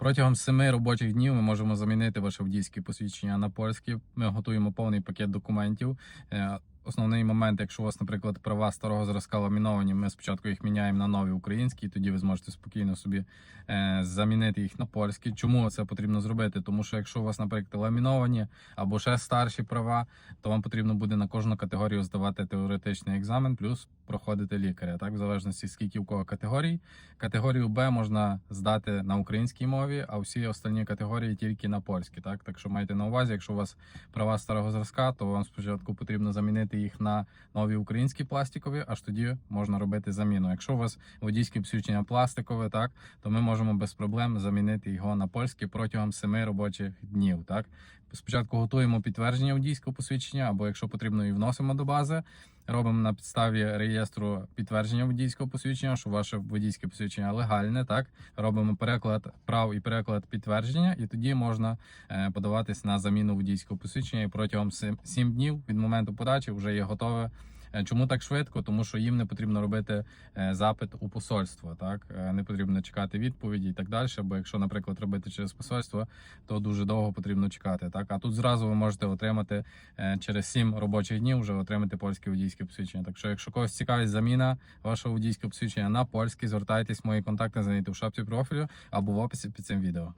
Протягом семи робочих днів ми можемо замінити ваше водійське посвідчення на польське. Ми готуємо повний пакет документів. Основний момент, якщо у вас, наприклад, права старого зразка ламіновані, ми спочатку їх міняємо на нові українські, і тоді ви зможете спокійно собі е, замінити їх на польські. Чому це потрібно зробити? Тому що якщо у вас, наприклад, ламіновані або ще старші права, то вам потрібно буде на кожну категорію здавати теоретичний екзамен, плюс проходити лікаря. Так, в залежності скільки у кого категорій. Категорію Б можна здати на українській мові, а всі остальні категорії тільки на польській. Так, так що майте на увазі, якщо у вас права старого зразка, то вам спочатку потрібно замінити їх на нові українські пластикові, аж тоді можна робити заміну. Якщо у вас водійське посвідчення пластикове, так то ми можемо без проблем замінити його на польське протягом семи робочих днів. Так спочатку готуємо підтвердження водійського посвідчення, або якщо потрібно, і вносимо до бази. Робимо на підставі реєстру підтвердження водійського посвідчення, що ваше водійське посвідчення легальне. Так робимо переклад прав і переклад підтвердження, і тоді можна е, подаватись на заміну водійського посвідчення. І протягом 7 днів від моменту подачі вже є готове. Е, Чому так швидко? Тому що їм не потрібно робити е, запит у посольство. Так Е, не потрібно чекати відповіді і так далі. Бо якщо, наприклад, робити через посольство, то дуже довго потрібно чекати. Так, а тут зразу ви можете отримати через 7 робочих днів вже отримати польське водійське посвідчення. Так що, якщо когось цікавить заміна вашого водійського посвідчення на польське, звертайтесь, мої контакти знайдете в шапці профілю або в описі під цим відео.